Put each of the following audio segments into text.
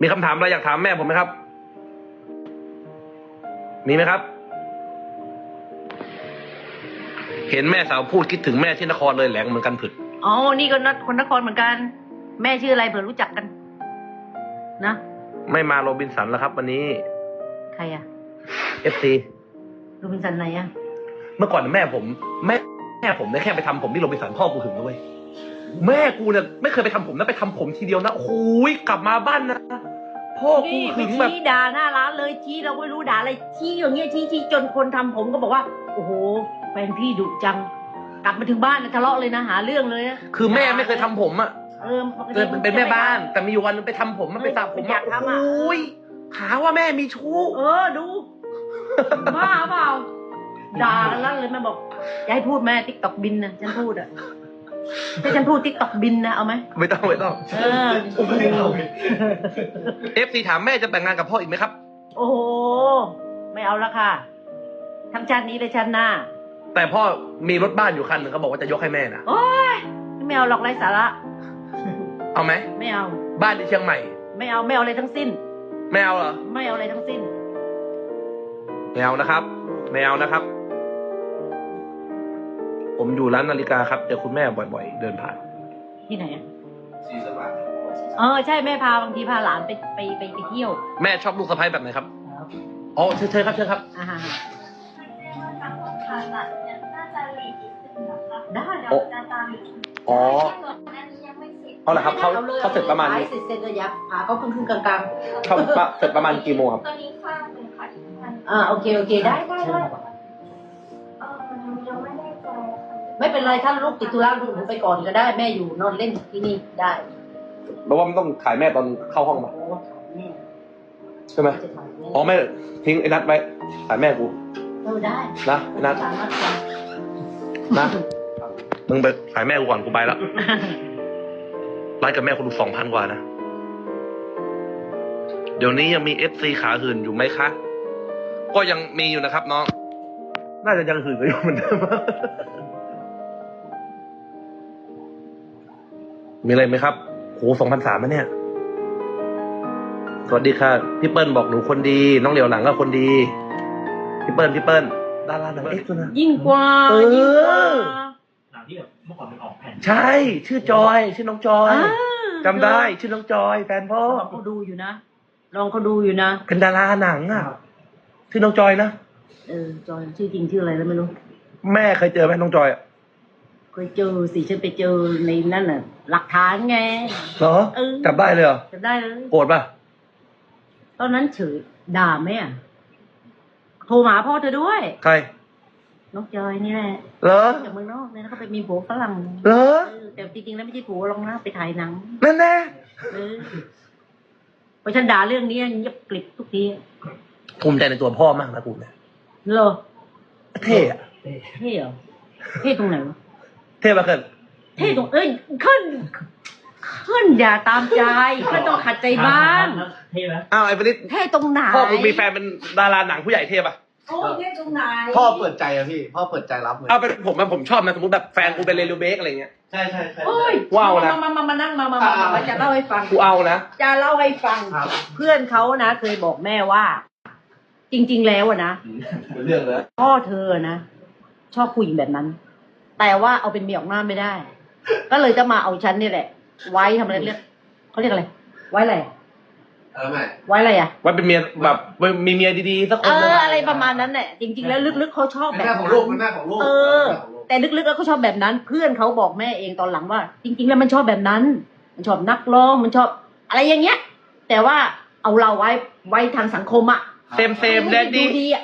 มีคำถามอะไรอยากถามแม่ผมไหมครับ มีไหมครับ เห็นแม่สาวพูดคิดถึงแม่ที่นครเลยแหลงเหมือนกันผึดอ๋อ นี่ก็นคนนครเหมือนกัน แม่ชื่ออะไรเผื่อรู้จักกัน นะ ไม่มาโรบินสันแล้วครับ วันนี้ ใครอะเอฟซีโรบินสันไหนอะเมื่อก่อนแม่ผม แม่แม่ผมเนี่ยแค่ไปทำผมที่โรบินสันพ่อกูถึงนะเว้ย แม่กูเนี่ยไม่เคยไปทำผมนะไปทำผมทีเดียวนะโอ้โหยกลับมาบ้านนะพ่อกูนี่ไปถึงแบบ ชี้ด่าหน้าร้านเลยชี้เราไม่รู้ด่าอะไรชี้อย่างเงี้ยชี้ชี้จนคนทำผมก็บอกว่า โอ้โหแฟนพี่ดุจัง กลับมาถึงบ้านนะทะเลาะเลยนะหาเรื่องเลยนะคือแม่ไม่เคยทำผมอะเออปกเคติยเป็นแม่บ้าน แต่มีอยู่วันนึงไปทำผมมันไปสระผมอยาอะกทำโอ้อะโหยหาว่าแม่มีชู้ เออดูบ้าเปล่าด่ากันแล้วเลยแม่บอกอย่าให้พูดแม่ติ๊กตอกบินนะฉันพูดอะ ถ้าฉันพูดติ๊กตอกบินนะเอาไหมไม่ต้องไม่ต้องเออเอฟซีถามแม่จะแต่งงานกับพ่ออีกไหมครับ โอ้โหไม่เอาละค่ะทั้งชาตินี้และชาติหน้า แต่พ่อมีรถบ้านอยู่คันหนึ่งเขาบอกว่าจะยกให้แม่นะโอ้ยไม่เอาหรอกไรสาระ เอาไหมไม่เอา บ้านที่เชียงใหม่ ไม่เอาไม่เอาอะไรทั้งสิ้น ไม่เอาเหรอไม่เอาอะไรทั้งสิ้นไม่เอานะครับไม่เอานะครับ ผมอยู่ร้านนาฬิกาครับเจอคุณแม่บ่อยๆ เดินผ่าน ที่ไหนอะเออใช่แม่พาบางทีพาหลานไปไปไปไปเที่ยวแม่ชอบลูกสะใภ้แบบไหนครับอ๋อเชิญเชิญครับเชิญครับ อ่าฮะผ่าตัดเนี่ยน่าจะหลีกนิดนึงนะคะได้เดี๋ยวจะตามอีกทีอ๋อแค่ก่อนหน้านี้ยังไม่เสร็จเอาละครับเขาลยเขาเสร็จประมาณเสร็จเสร็จระยะพาเขาครึ่งครึ่งๆกลางกลางเขาเสร็จประมาณกี่โมงครับ ตอนนี้ข้างหนึ่งค่ะอีกข้างๆอ่าโอเคโอเคได้ได้ได้ ไม่เป็นไรถ้าลูกติดธุระลูกหนูไปก่อนก็ได้แม่อยู่นอนเล่นที่นี่ได้แปลว่ามันต้องถ่ายแม่ตอนเข้าห้องมาโอ้ถ่ายแม่ใช่ไหมจะถ่ายแม่อ๋อแม่ทิ้งไอ้นัดไว้ถ่ายแม่กูเออได้นะไอ้นัดสามารถทนะมึงไปถ่ายแม่กูก่อนกูไปแล้วไลฟ์กับแม่คนดูสองพันกว่านะ เดี๋ยวนี้ยังมีเอฟซีขาหื่นอยู่ไหมคะ ก็ยังมีอยู่นะครับน้อง น่าจะยังหื่นกันอยู่เหมือนเดิม มีอะไรไหมครับโหสองพันสามเนี่ย สวัสดีค่ะ พี่เปิ้ลบอกหนูคนดี น้องเหลียวหลังก็คนดี พี่เปิ้ลพี่เปิ้ลดาราหนังเอ็กซ์ด้วยนะำยิ่งกว่าเออ ยิ่งกว่าหนังที่แบบเมื่อก่อนมันออกแผ่นใช่ ชื่อจอย ชื่อน้องจอยอ่าจำได้ ชื่อน้องจอย แฟนพ่อ ลองเขาดูอยู่นะลองเขาดูอยู่นะเป็นดาราหนังอะ ชื่อน้องจอยนะ เออจอยชื่อจริงชื่ออะไรแล้วไม่รู้ แม่เคยเจอไหมน้องจอยอะ เคยเจอสิฉันไปเจอในนั่นน่ะ หลักฐานไง เหรอเออ จับได้เลยเหรอจำได้เลยโกรธป่ะตอนนั้นเฉยด่าแม่อะโทรมาหาพ่อเธอด้วย ใครน้องจอยนี่แหละเหรอจากเมืองนอกเนี่ยแล้วก็ไปมีผัวฝรั่งเหรอเออแต่จริงๆแล้วไม่ใช่ผัวหรอกนะไปถ่ายหนัง นั่นแน่เออพอฉันด่าเรื่องนี้เงียบกริบทุกทีภูมิใจในตัวพ่อมากนะกูเนี่ยเหรอเท่อะเท่เหรอเท่ตรงไหนวะ เท่ปะเกินเท่ตรงเอ้ยขึ้น ขึ้นอย่าตามใจขึ้นต้องขัดใจบ้าง เท่ไหมอ้าวไอ้ปนิดเท่ตรงไหนพ่อกูมีแฟนเป็นดาราหนังผู้ใหญ่เท่ปะโอ้เท่ตรงไหนพ่อเปิดใจอะพี่ พ่อเปิดใจรับเลยเอาเป็นผมอะผมชอบนะสมมติแบบแฟนกูเป็นเรลิวเบกอะไรเงี้ย ใช่ใช่ใช่โอ้ยว้าวนะมามามามานั่งมามามามาจะเล่าให้ฟัง กูเอานะ จะเล่าให้ฟังครับเพื่อนเขานะเคยบอกแม่ว่า จริง ๆ แล้วอะนะเป็นเรื่องเลยพ่อเธอนะชอบผู้หญิงแบบนั้น แต่ว่าเอาเป็นเมียออกหน้าไม่ได้ ก็เลยจะมาเอาฉันนี่แหละ ไว้ทำอะไรเรียกเขาเรียกอะไร ไว้อะไร เออแม่ไว้อะไรอะว่าเป็นเมียแบบมีเมียดีๆสักคเอนหนึ่งออะไรประมาณนั้นแหละจริง ๆ แล้วลึกๆเขาชอบเป็นแบบ แม่ของนั้ลูกนเป็นแม่ของลูกเออ แต่ลึกๆแล้วเขาชอบแบบนั้น เพื่อนเขาบอกแม่เองตอนหลังว่า จริง ๆ แล้วมันชอบแบบนั้น มันชอบนักร้องมันชอบ อะไรอย่างเงี้ย แต่ว่าเอาเราไว้ไว้ทางสังคมอะเซมเซมแดดดูดี้ดีอะ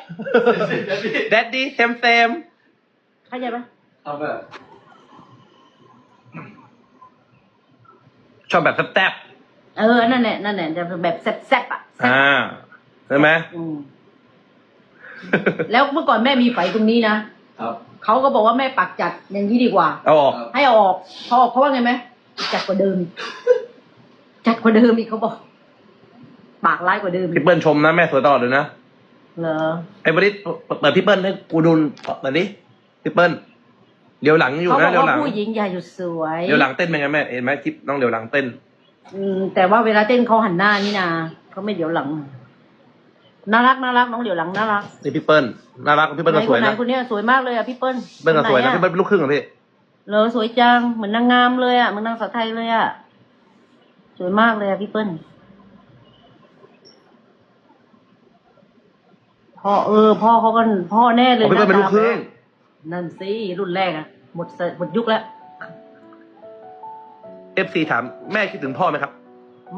แดดดี้เซมเซมเข้าใจปะ เอาแบบ ชอบแบบแซ่บเออ นั่นแหละ นั่นแหละจะแบบแซ่บๆอะๆแซ่บอ่าใช่ไหม อืมแล้วเมื่อก่อนแม่มีไฝตรงนี้นะ ครับเขาก็บอกว่าแม่ปักจัดอย่างนี้ดีกว่า เอาออก ให้เอาออกพอออกเขาว่าไงไหมจัดกว่าเดิมอีกจัดกว่าเดิมอีกเขาบอก ปากร้ายกว่าเดิมอีพี่กเปิ้ลชมนะแม่สวยตลอดเลยนะ เหรอไอ้บริษเปิดพี่เปิ้ลให้กูดูหน่อยดิพี่เปิ้ล เดี๋ยวหลังอยู่เขาบนะอกเดี๋ยวหว่าลังผู้หญิงอย่าหยุดสวยเดี๋ยวหลังเต้นเป็นไงแม่เห็นไหมคลิปน้องเดี๋ยวหลังเต้น อืมแต่ว่าเวลาเต้นเขาหันหน้านี่นาเขาไม่เดี๋ยวหลังน่ารักน่ารักน้องเดี๋ยวหลังน่ารักนี่พี่เปิ้ลน่ารักพี่เปิ้ลไหนก็สควยนไหนนะคนเนี้ยสวยมากเลยอะพี่เปิ้ลเปิ้ลก็สวยนะคพี่ไหเปิ้ลเป็นลูกครึ่งเหรอพี่เหรอสวยจังเหมือนนางงามเลยอะเหมือนนางสาวไทยเลยอะสวยมากเลยอะพี่เปิ้ลพ่อเออ พ่อเขาก็พ่อแน่เลยพี่เปิ้ลเป็นลูกครึ่ง นั่นสิรุ่นแรกอะ หมดเสหมดยุคแล้วเอฟซีถามแม่คิดถึงพ่อไหมครับ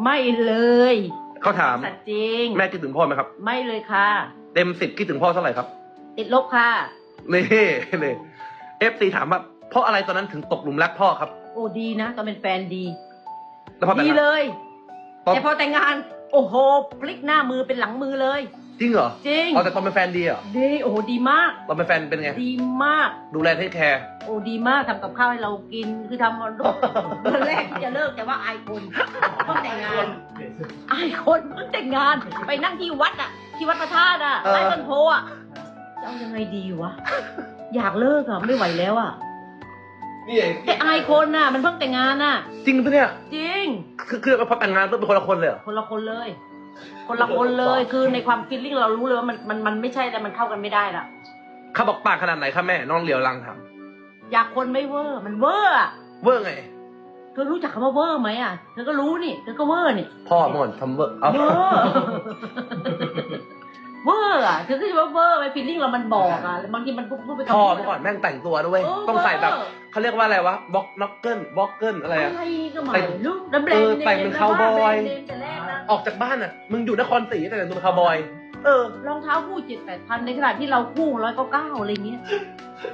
ไม่เลยเขาถาม สัตว์จริง แม่คิดถึงพ่อไหมครับ ไม่เลยค่ะ เต็มสิบคิดถึงพ่อเท่าไหร่ครับติดลบค่ะ นี่นี่เอฟซีถามว่าเพราะอะไรตอนนั้นถึงตกหลุมรักพ่อครับ โอ้ดีนะตอนเป็นแฟนดี แล้วพอแต่งดีงานเลย ตอนแต่พอแต่งงาน โอ้โหพลิกหน้ามือเป็นหลังมือเลย จริงเหรอจริง เอาแต่ตอนเป็นแฟนดีเหรอดีโอ้โหดีมาก ตอนเป็นแฟนเป็นไง ดีมาก ดูแลเทคแคร์ โอ้ดีมากทำกับข้าวให้เรากินคือทำวันรุ่งเดือนแรกที่จะเลิกแต่ว่าอายคนเพิ่งแต่งงานอายคนเพิ่งแต่งงาน ไปนั่งที่วัดอะ ที่วัดพระธาตุอะเออไร่ต้นโพอะจะเอายังไงดีวะอยากเลิกอะไม่ไหวแล้วอะนี่ไอ้แต่อายคนน่ะ มันเพิ่งแต่งงานน่ะ จริงปะเนี่ย จริง คือคือพอแต่งงานต้องเป็นคนละคนเลยเหรอคนละคนเลย คนละคนเลยคือในความคิดลิ่งเรารู้เลยว่ามันมันมันไม่ใช่แต่มันเข้ากันไม่ได้ละเขาบอกปากขนาดไหนครับแม่น้องเหลียวลังถามอยากคนไม่เวอร์มันเวอร์อะเวอร์ไงเธอรู้จักคำว่าเวอร์ไหมอะเธอก็รู้นี่เธอก็เวอร์นี่พ่อเมื่อก่อนทำเวอร์เอาเวอร์เวอร์อะเธอก็จะว่าเวอร์ไปฟีลลิ่งเรามันบอกอะบางทีมันพูดพูดไปคำพ่อพูดเมื่อก่อนแม่งแต่งตัวด้วยเต้องใส่แบบเวอร์เขาเรียกว่าอะไรวะบ็อกน็อกเกิลบ็อกเกิลอะไรอะอะไรก็ไม่รู้แล้วแบรนเออด์แต่งเป็นคาวบอยแบรนด์เนมแต่แรกนะ ออกจากบ้านอะ มึงอยู่นครศรีแต่แต่งตัวเป็นคาวบอย เออ รองเท้าคู่เจ็ดแปดพันในขณะที่เราคู่ร้อยเก้าเก้าอะไรเงี้ย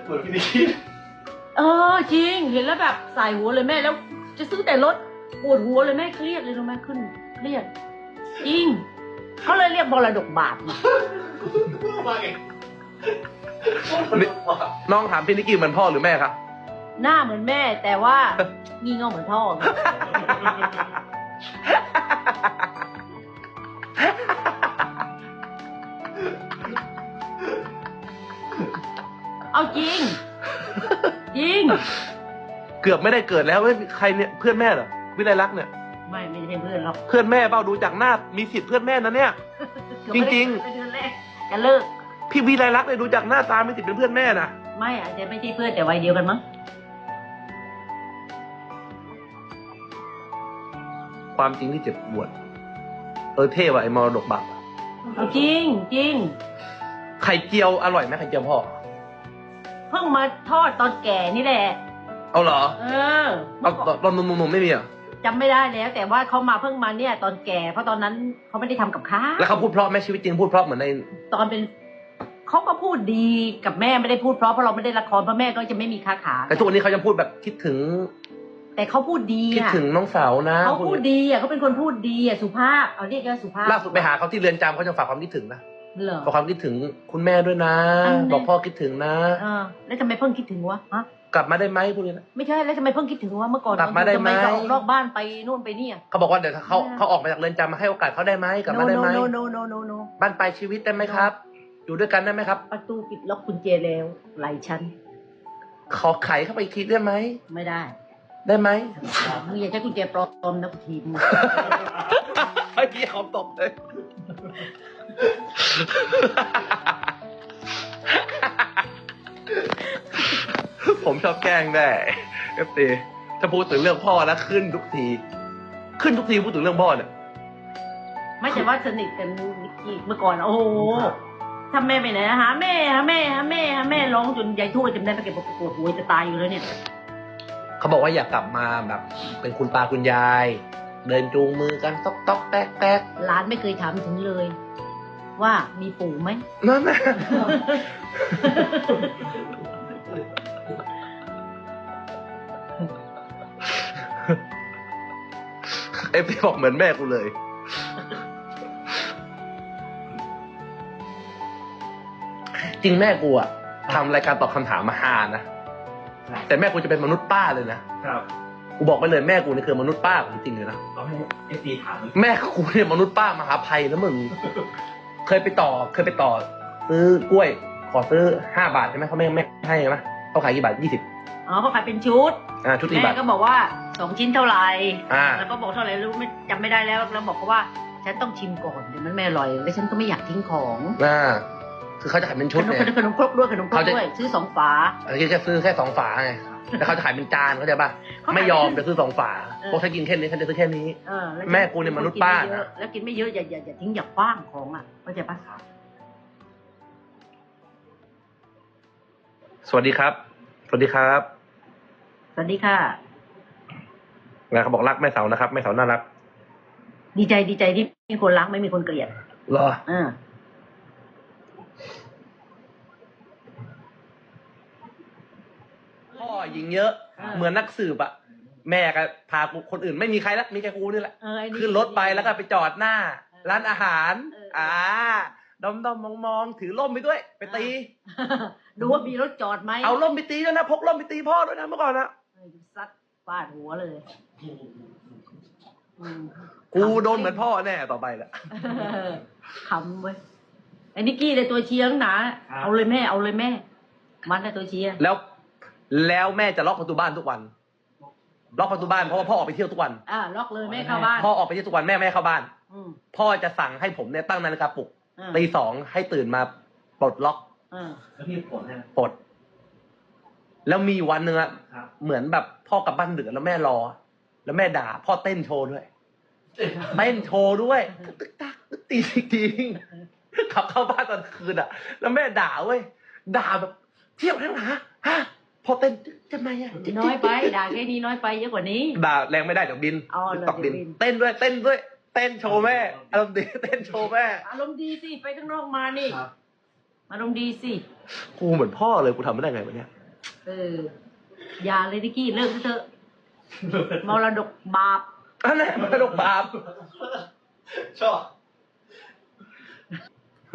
เหมือนพี่นิกกี้เออจริงเห็นแล้วแบบใส่หัวเลยแม่แล้ว จะซื้อแต่รถปวดหัวเลยแม่เครียดเลยรู้ไหมขึ้น เครียด จริงเขาเลยเรียกบรดกบาปมาว่าไงน้องถามพี่นิกกี้เหมือนพ่อหรือแม่ครับ หน้าเหมือนแม่แต่ว่า งี่เง่าเหมือนพ่อ เอาจริง จริง เกือบไม่ได้เกิดแล้วเว้ยใครเนี่ยเพื่อนแม่เหรอวิไลลักษณ์เนี่ย ไม่ไม่ใช่เพื่อนหรอกเพื่อนแม่เปล่าดูจากหน้ามีสิทธิ์เพื่อนแม่นะเนี่ย จริงๆๆเดือนแรกจะเลิก พี่วิไลลักษณ์เนี่ยดูจากหน้าตามีสิทธิ์เป็นเพื่อนแม่นะไม่อาจจะไม่ใช่เพื่อนแต่วัยเดียวกันมั้งความจริงที่เจ็บปวด เออเท่ว่ะไอ้มรดกบาปเอาจริงจริง ไข่เจียวอร่อยไหมไข่เจียวพ่อ เพิ่งมาทอดตอนแก่นี่แหละ เอาเหรอเออเอาตอนตอนหนุ่มๆไม่มีเหรอะจำไม่ได้แล้ว แต่ว่าเขามาเพิ่งมาเนี่ยตอนแก่ เพราะตอนนั้นเขาไม่ได้ทำกับข้าวแล้วเขาพูดเพราะไหมชีวิตจริงพูดเพราะเหมือนใน ตอนเป็นเขาก็พูดดีกับแม่ไม่ได้พูดเพราะเพราะเราไม่ได้ละครเพราะแม่ก็จะไม่มีค้าขาแต่ทุกวันนี้เขายังพูดแบบคิดถึง แต่เขาพูดดีคิดอะถึงน้องสาวนะเขาพูดดีอะเขาเป็นคนพูดดีอะสุภาพเอาเรียกว่าสุภาพล่าสุดไปหาเขาที่เรือนจำเขาจะฝากความคิดถึงนะ เหรอฝากความคิดถึงคุณแม่ด้วยนะอันนั้นบอกพ่อคิดถึงนะเออแล้วทำไมเพิ่งคิดถึงวะฮะกลับมาได้ไหมพูดเลยนะไม่ใช่แล้วทำไมเพิ่งคิดถึงวะเมื่อก่อนกลับมาได้ไหมทำจะออกนอกบ้านไปนู่นไปนี่อะเขาบอกว่าเดี๋ยวเขาไม่ได้เขาออกมาจากเรือนจำมาให้โอกาสเขาได้ไหมกลับมาได้ไหม no no no no no no บ้านปลายชีวิตได้ไหมครับ อยู่ด้วยกันได้ไหมครับ ประตูปิดล็อกกุญแจแล้วไหลชั้นขอไขเข้าไปอีกทีได้ไหมไม่ได้ ได้ไหมมึงอย่าใช้กุญแจปลอมนะกูทีมงไอ้พี่เขาตบเลย ผมชอบแกล้งแม่เอฟตีถ้าพูดถึงเรื่องพ่อนะขึ้นทุกที ขึ้นทุกทีพูดถึงเรื่องพ่อเนี่ยไม่แต่ว่าสนิทกันนิกกี้เมื่อก่อนโอ้โหถ้าแม่ไปไหนนะหาแม่หาแม่หาแม่หาแม่ร้องจนยายทวดจำได้ตะเกียบบอกปวดหัวจะตายอยู่แล้วเนี่ย เขาบอกว่าอยากกลับมาแบบ เป็นคุณตาคุณยาย เดินจูงมือกันต๊อกต๊อกแต๊กแต๊กร้านไม่เคยถามถึงเลย ว่ามีปู่ไหมนั่นนะเอฟซีบอกเหมือนแม่กูเลย จริงแม่กูอะทำรายการตอบคำถามมาฮานะ แต่แม่กูจะเป็นมนุษย์ป้าเลยนะครับกูบอกไปเลยแม่กูนี่คือมนุษย์ป้าของจริงเลยนะต้องให้เอฟซีถามแม่กูเนี่ยมนุษย์ป้ามหาภัยนะมึง เคยไปต่อเคยไปต่อ ซื้อกล้วย ขอซื้อห้าบาทใช่ไหมเขาไม่ไม่ให้ใช่ไหมเขาขายกี่บาทยี่สิบอ๋อเขาขายเป็นชุดอ่าชุดตีบัแม่ตรก็บอกว่าสองชิ้นเท่าไหร่อ่าแล้วก็บอกเท่าไหร่รู้ไม่จำไม่ได้แล้วแล้วบอกเขาว่าฉันต้องชิมก่อนเดี๋ยวมันไม่อร่อย แล้วฉันก็ไม่อยากทิ้งของอ่า คือเขาจะขายเป็นขชุดนมเนี่ยขนมขนมครกด้วยขนมครกเขาจะด้วยซื้อสองฝาอันนี้แค่ซื้อแค่สองฝาไงแต่เขาจะขายเป็นจานเขาใจป่ะไม่ยอมจะซื้อสองฝาเออพวกถ้ากินแค่นี้ฉันจะซื้อแค่นี้เออล้วแม่กูเนี่ยมนุษย์ป้ากิไม่เยอะแล้วกินไม่เยอะอย่าอย่าอย่าทิ้งอย่าคว้างของอะเข้าใจปะสวัสดีครับ สวัสดีครับ สวัสดีค่ะนะเขาบอกรักแม่เสานะครับแม่เสาน่ารัก ดีใจดีใจที่มีคนรักไม่มีคนเกลียดเหรอเอ อพ่อยิงเยอะอ่าเหมือนนักสืบอะแม่ก็พากูคนอื่นไม่มีใครละมีแค่กูนี่แหละเออไอ้ขึ้นรถไปแล้วก็ไปจอดหน้าเออร้านอาหาร เอออ่ อ่าดมดมมองมองถือร่มไปด้วย ไปตี ดูว่ามีรถจอดไหมเอาร่มไปตีด้วยนะพกร่มไปตีพ่อด้วยนะเมื่อก่อนนะเออซัดฟาดหัวเลยอืม กูโดนเหมือนพ่อแน่ต่อไปแหละเออขำเว้ยไอ้นิกกี้เลยตัวเชียร์ข้างหนาเอาเลยแม่ เอาเลยแม่ มันนะตัวเชียร์ แล้ว แล้วแม่จะล็อกประตูบ้านทุกวัน ล็อกประตูบ้านเพราะว่าพ่อออกไปเที่ยวทุกวัน อ่าล็อกเลยแม่เข้าบ้านพ่อออกไปเที่ยวทุกวันแม่ไม่ให้เข้าบ้าน อืมพ่อจะสั่งให้ผมเนี่ยตั้งนาฬิกาปลุกอ่าตีสองให้ตื่นมาปลดล็อกอ่าแล้วพี่ปวดให้ไหมปลด แล้วมีวันหนึ่งอะครับเหมือนแบบพ่อกลับบ้านดึกแล้วแม่รอ แล้วแม่ด่า พ่อเต้นโชว์ด้วยเต้นโชว์ด้วยตึกตักตึกตีทีทีขับเข้าบ้านตอนคืนอะแล้วแม่ด่าเว้ยด่าแบบเที่ยวทั้งหนาฮะ พอเต้นทำไมอะน้อยไปด่าแค่นี้น้อยไปเยอะกว่านี้ด่าแรงไม่ได้เดี๋ยวบินอ๋อเหรอตอกบินเดี๋ยวบิน เต้นด้วยเต้นด้วย เต้นโชว์แม่อารมณ์ดีเต้นโชว์แม่อารมณ์ดีสิไปข้างนอกมานี่ครับอารมณ์ดีสิกูเหมือนพ่อเลยกูทำไม่ได้ไงวะเนี่ยเอออย่าเลยนิกกี้เลิกเถอะมรดกบาปอันนั้นมรดกบาปชอบ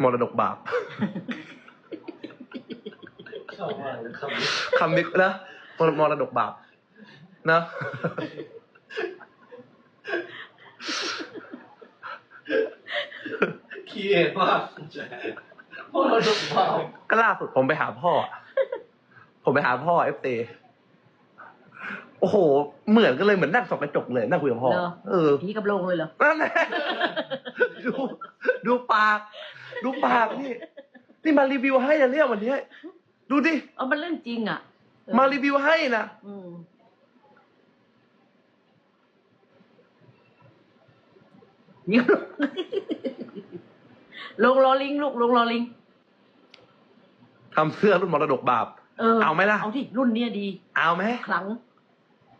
มรดกบาป ชอบมากเลยคำนี้คำนี้นะมรมรดกบาปนะคีเอทมากพวกเราดุเบาก็ล่าสุดผมไปหาพ่ออะผมไปหาพ่อเอฟเโอ้โห เหมือนกันเลยเหมือนนั่งส่องกระจกเลยนั่งคุยกับพ่อ เหรอ เออผีกับโลงเลยเหรอ นั่นแหละดูดูปาก ดูปากนี่ นี่มารีวิวให้นะเนี่ยวันนี้ ดูดิเอามันเรื่องจริงอะเออมารีวิวให้นะอืมเดี๋ยวลงลอลิงลูกลงลอลิงทำเสื้อรุ่นมรดกบาป เออเอาไหมล่ะ เอาที่รุ่นเนี้ยดี เอาไหมขลัง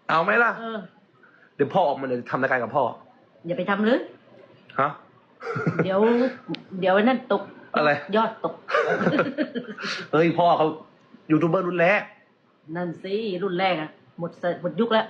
เอาไหมล่ะ เออ เดี๋ยวพ่อออกมาเดี๋ยวทำรายการกับพ่อ อย่าไปทำเลยฮะ เดี๋ยว เดี๋ยวไอ้นั่นตก อะไร ยอดตก เฮ้ยพ่อเขายูทูบเบอร์รุ่นแรก นั่นสิรุ่นแรกอะหมดเสหมดยุคแล้ว